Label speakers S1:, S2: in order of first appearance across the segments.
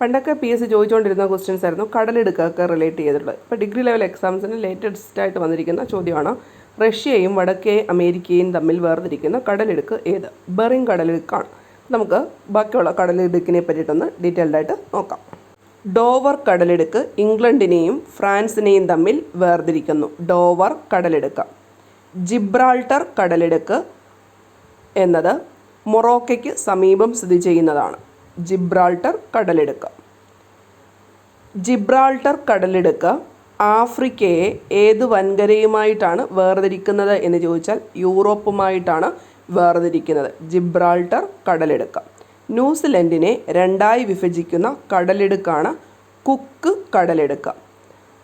S1: പണ്ടൊക്കെ P S C ചോദിച്ചുകൊണ്ടിരുന്ന questions ആയിരുന്നു കടലെടുക്കൊക്കെ റിലേറ്റ് ചെയ്തിട്ടുള്ളത്. ഇപ്പോൾ ഡിഗ്രി ലെവൽ എക്സാംസിന് ലേറ്റസ്റ്റ് ആയിട്ട് വന്നിരിക്കുന്ന ചോദ്യമാണ് റഷ്യയും വടക്കേ അമേരിക്കയും തമ്മിൽ വേർതിരിക്കുന്ന കടലെടുക്ക് ഏത്? ബെറിങ് കടലെടുക്കാണ്. നമുക്ക് ബാക്കിയുള്ള കടലെടുക്കിനെ പറ്റിയിട്ടൊന്ന് ഡീറ്റെയിൽഡ് ആയിട്ട് നോക്കാം. ഡോവർ കടലെടുക്ക് ഇംഗ്ലണ്ടിനെയും ഫ്രാൻസിനെയും തമ്മിൽ വേർതിരിക്കുന്നു. ഡോവർ കടലെടുക്ക്. ജിബ്രാൾട്ടർ കടലെടുക്ക് എന്നത് മൊറോക്കയ്ക്ക് സമീപം സ്ഥിതി ചെയ്യുന്നതാണ്. ജിബ്രാൾട്ടർ കടലിടുക്ക്. ജിബ്രാൾട്ടർ കടലിടുക്ക് ആഫ്രിക്കയെ ഏത് വൻകരയുമായിട്ടാണ് വേർതിരിക്കുന്നത് എന്ന് ചോദിച്ചാൽ യൂറോപ്പുമായിട്ടാണ് വേർതിരിക്കുന്നത്. ജിബ്രാൾട്ടർ കടലിടുക്ക് ന്യൂസിലൻഡിനെ രണ്ടായി വിഭജിക്കുന്ന കടലെടുക്കാണ് കുക്ക് കടലിടുക്ക്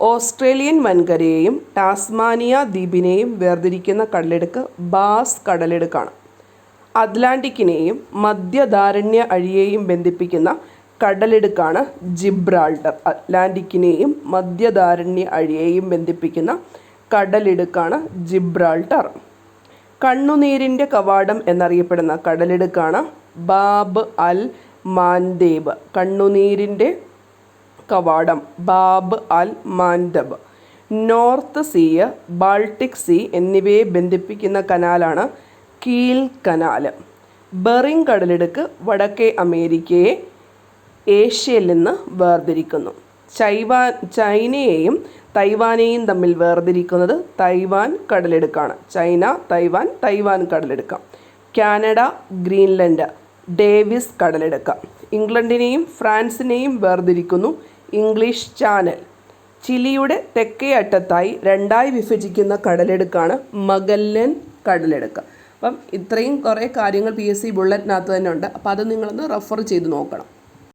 S1: ഓസ്ട്രേലിയൻ വൻകരയെയും ടാസ്മാനിയ ദ്വീപിനെയും വേർതിരിക്കുന്ന കടലെടുക്ക് ബാസ് കടലെടുക്കാണ്. അറ്റ്ലാന്റിക്കിനെയും മധ്യധാരണ്യ അഴിയെയും ബന്ധിപ്പിക്കുന്ന കടലിടുക്കാണ് ജിബ്രാൾട്ടർ. അറ്റ്ലാന്റിക്കിനെയും മധ്യധാരണ്യ അഴിയെയും ബന്ധിപ്പിക്കുന്ന കടലിടുക്കാണ് ജിബ്രാൾട്ടർ. കണ്ണുനീരിന്റെ കവാടം എന്നറിയപ്പെടുന്ന കടലിടുക്കാണ് ബാബ് അൽ മാൻദേബ്. കണ്ണുനീരിന്റെ കവാടം Bab al Mandeb. North Sea Baltic Sea എന്നിവയെ ബന്ധിപ്പിക്കുന്ന കനാലാണ് കീൽ കനാൽ ബെറിങ് കടലിടുക്ക് വടക്കേ അമേരിക്കയെ ഏഷ്യയിൽ നിന്ന് വേർതിരിക്കുന്നു. ചൈവാൻ ചൈനയെയും തൈവാനെയും തമ്മിൽ വേർതിരിക്കുന്നത് തൈവാൻ കടലെടുക്കാണ്. ചൈന തൈവാൻ തൈവാൻ കടലെടുക്ക. കാനഡ ഗ്രീൻലൻഡ് ഡേവിസ് കടലെടുക്ക. ഇംഗ്ലണ്ടിനെയും ഫ്രാൻസിനെയും വേർതിരിക്കുന്നു ഇംഗ്ലീഷ് ചാനൽ. ചിലിയുടെ തെക്കേ അറ്റത്തായി രണ്ടായി വിഭജിക്കുന്ന കടലെടുക്കാണ് മഗല്ലൻ കടലെടുക്ക്. അപ്പം ഇത്രയും കുറേ കാര്യങ്ങൾ പി എസ് സി ബുള്ളറ്റിനകത്ത് തന്നെ ഉണ്ട്. അപ്പോൾ അത് നിങ്ങളൊന്ന് റെഫർ ചെയ്ത് നോക്കണം.